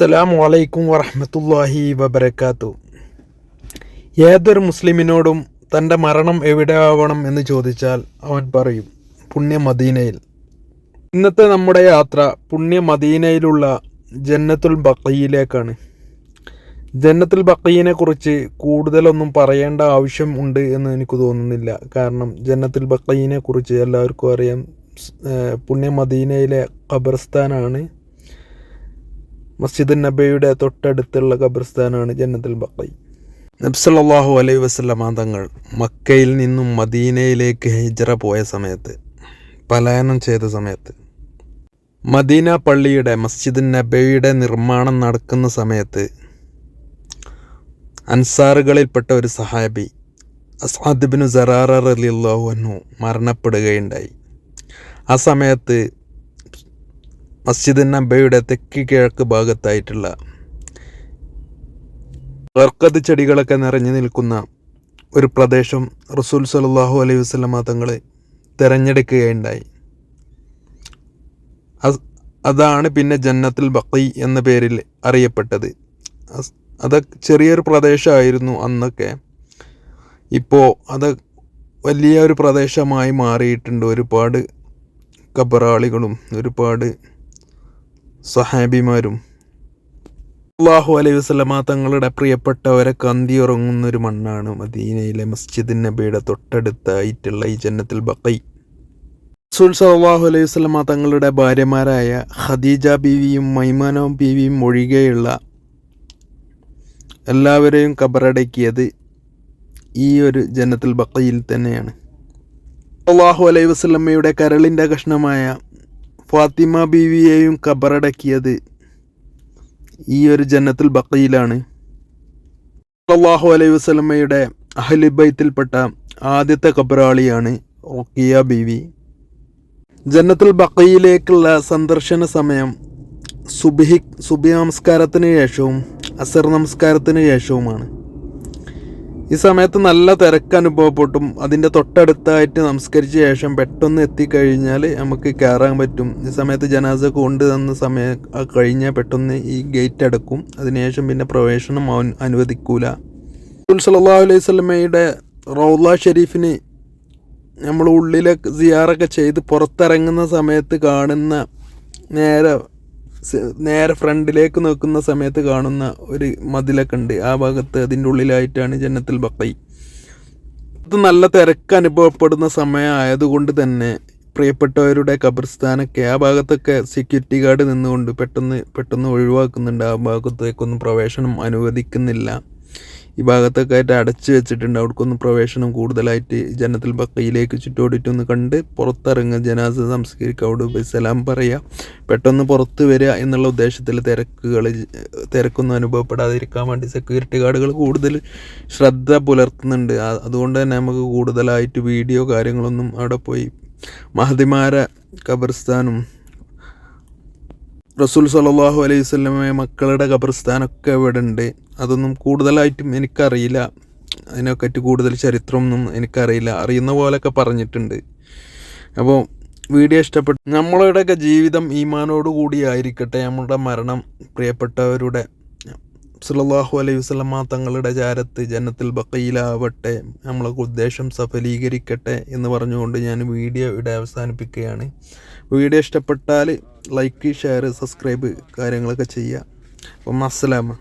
അസ്സലാമു വലൈക്കും വറഹ്മത്തുള്ളാഹി വബർക്കാത്തു ഏതൊരു മുസ്ലിമിനോടും തന്റെ മരണം എവിടെ ആവണം എന്ന് ചോദിച്ചാൽ അവൻ പറയും പുണ്യ മദീനയിൽ ഇന്നത്തെ നമ്മുടെ യാത്ര പുണ്യ മദീനയിലുള്ള ജന്നത്തുൽ ബക്കയിലേക്കാണ് ജന്നത്തുൽ ബക്കയിനെ കുറിച്ച് കൂടുതലൊന്നും പറയേണ്ട ആവശ്യം ഉണ്ട് എന്ന് എനിക്ക് തോന്നുന്നില്ല. കാരണം ജന്നത്തുൽ ബക്കയിനെ കുറിച്ച് എല്ലാവർക്കും അറിയാം. പുണ്യ മദീനയിലെ ഖബർസ്ഥാനാണ്. മസ്ജിദ് നബിയുടെ തൊട്ടടുത്തുള്ള ഖബർസ്ഥാനാണ് ജന്നത്തുൽ ബക്കൈ. നബ്സല്ലാഹു അലൈ വസ്ലമാ തങ്ങൾ മക്കയിൽ നിന്നും മദീനയിലേക്ക് ഹിജറ പോയ സമയത്ത് പലായനം ചെയ്ത സമയത്ത് മദീന പള്ളിയുടെ മസ്ജിദ് നബിയുടെ നിർമ്മാണം നടക്കുന്ന സമയത്ത് അൻസാറുകളിൽപ്പെട്ട ഒരു സഹാബി അസാദിബിനു സറാറ റലിയല്ലാഹു അൻഹു മരണപ്പെടുകയുണ്ടായി. ആ സമയത്ത് മസ്ജിദ് നബയുടെ തെക്ക് കിഴക്ക് ഭാഗത്തായിട്ടുള്ള വർക്കത്ത് ചെടികളൊക്കെ നിറഞ്ഞു നിൽക്കുന്ന ഒരു പ്രദേശം റസൂൽ സലാഹു അലൈഹി വസ്ലമ തങ്ങൾ തിരഞ്ഞെടുക്കുകയുണ്ടായി. അതാണ് പിന്നെ ജന്നത്തുൽ ബക്കി എന്ന പേരിൽ അറിയപ്പെട്ടത്. അത് ചെറിയൊരു പ്രദേശമായിരുന്നു അന്നൊക്കെ. ഇപ്പോൾ അത് വലിയ ഒരു പ്രദേശമായി മാറിയിട്ടുണ്ട്. ഒരുപാട് കബറാളികളും ഒരുപാട് സഹാബിമാരും അള്ളാഹു അലൈഹി വസ്ലമ തങ്ങളുടെ പ്രിയപ്പെട്ടവരെ കന്തിയുറങ്ങുന്ന ഒരു മണ്ണാണ് മദീനയിലെ മസ്ജിദ് നബിയുടെ തൊട്ടടുത്തായിട്ടുള്ള ഈ ജന്നത്തുൽ ബക്കൈ റസൂൽ സല്ലാഹു അലൈഹി വസ്ലമ തങ്ങളുടെ ഭാര്യമാരായ ഖദീജ ബീവിയും മൈമാനോ ബീവിയും ഒഴികെയുള്ള എല്ലാവരെയും കബറടക്കിയത് ഈ ഒരു ജന്നത്തുൽ ബക്കയിൽ തന്നെയാണ്. അള്ളാഹു അലൈഹി വസ്ലമ്മയുടെ കരളിന്റെ കഷ്ണമായ ഫാത്തിമ ബീവിയെയും കബറടക്കിയത് ഈ ഒരു ജന്നത്തുൽ ബക്കയിലാണ് അള്ളാഹു അലൈഹി വസ്ലമയുടെ അഹലിബൈത്തിൽപ്പെട്ട ആദ്യത്തെ കബറാളിയാണ് റോക്കിയ ബീവി. ജന്നത്തുൽ ബക്കയിലേക്കുള്ള സന്ദർശന സമയം സുബിഹി സുബി നമസ്കാരത്തിന് ശേഷവും അസർ നമസ്കാരത്തിന് ശേഷവുമാണ്. ഈ സമയത്ത് നല്ല തിരക്ക് അനുഭവപ്പെട്ടും അതിന്റെ തൊട്ടടുത്തായിട്ട് നമസ്കരിച്ച ശേഷം പെട്ടെന്ന് എത്തിക്കഴിഞ്ഞാൽ നമുക്ക് കയറാൻ പറ്റും. ഈ സമയത്ത് ജനാസ കൊണ്ട് തന്ന സമയം കഴിഞ്ഞാൽ പെട്ടെന്ന് ഈ ഗേറ്റ് അടക്കും. അതിനുശേഷം പിന്നെ പ്രവേശനം അനുവദിക്കൂല. സല്ലല്ലാഹു അലൈഹി സ്വലമയുടെ റൗല ഷെരീഫിന് നമ്മൾ ഉള്ളിലൊക്കെ സിയാറൊക്കെ ചെയ്ത് പുറത്തിറങ്ങുന്ന സമയത്ത് കാണുന്ന നേരെ നേരെ ഫ്രണ്ടിലേക്ക് നോക്കുന്ന സമയത്ത് കാണുന്ന ഒരു മതിലൊക്കെ ഉണ്ട്. ആ ഭാഗത്ത് അതിന്റെ ഉള്ളിലായിട്ടാണ് ജന്നത്തുൽ ബക്കൈ. ഇത് നല്ല തിരക്ക് അനുഭവപ്പെടുന്ന സമയമായതുകൊണ്ട് തന്നെ പ്രിയപ്പെട്ടവരുടെ ഖബർസ്ഥാനൊക്കെ ആ ഭാഗത്തൊക്കെ സെക്യൂരിറ്റി ഗാർഡ് നിന്നുകൊണ്ട് പെട്ടെന്ന് പെട്ടെന്ന് ഒഴിവാക്കുന്നുണ്ട്. ആ ഭാഗത്തേക്കൊന്നും പ്രവേശനം അനുവദിക്കുന്നില്ല. ഈ ഭാഗത്തൊക്കെ ആയിട്ട് അടച്ചു വെച്ചിട്ടുണ്ട്. അവിടേക്കൊന്നും പ്രവേശനം കൂടുതലായിട്ട് ജനത്തിൽ ബക്കയിലേക്ക് ചുറ്റോടിറ്റൊന്ന് കണ്ട് പുറത്തിറങ്ങുക ജനാസ സംസ്കരിക്കുക അവിടെ സലാം പറയുക പെട്ടെന്ന് പുറത്ത് വരിക എന്നുള്ള ഉദ്ദേശത്തിൽ തിരക്കുകൾ തിരക്കൊന്നും അനുഭവപ്പെടാതിരിക്കാൻ വേണ്ടി സെക്യൂരിറ്റി ഗാർഡുകൾ കൂടുതൽ ശ്രദ്ധ പുലർത്തുന്നുണ്ട്. അതുകൊണ്ട് തന്നെ നമുക്ക് കൂടുതലായിട്ട് വീഡിയോ കാര്യങ്ങളൊന്നും അവിടെ പോയി മഹതിമാര ഖബർസ്ഥാനും റസൂൽ സലാഹു അലൈഹി സ്വലമെ മക്കളുടെ ഖബർസ്ഥാനൊക്കെ ഇവിടെ ഉണ്ട്. അതൊന്നും കൂടുതലായിട്ടും എനിക്കറിയില്ല. അതിനെപ്പറ്റി കൂടുതൽ ചരിത്രമൊന്നും എനിക്കറിയില്ല. അറിയുന്ന പോലെയൊക്കെ പറഞ്ഞിട്ടുണ്ട്. അപ്പോൾ വീഡിയോ ഇഷ്ടപ്പെട്ടു നമ്മളുടെയൊക്കെ ജീവിതം ഈമാനോട് കൂടി ആയിരിക്കട്ടെ നമ്മളുടെ മരണം പ്രിയപ്പെട്ടവരുടെ സല്ലല്ലാഹു അലൈഹി വസ്ലമ തങ്ങളുടെ ചാരത്ത് ജനത്തിൽ ബക്കയിലാവട്ടെ നമ്മളൊക്കെ ഉദ്ദേശം സഫലീകരിക്കട്ടെ എന്ന് പറഞ്ഞുകൊണ്ട് ഞാൻ വീഡിയോ ഇവിടെ അവസാനിപ്പിക്കുകയാണ്. വീഡിയോ ഇഷ്ടപ്പെട്ടാൽ ലൈക്ക് ഷെയർ സബ്സ്ക്രൈബ് കാര്യങ്ങളൊക്കെ ചെയ്യുക. അപ്പം അസ്സലാമ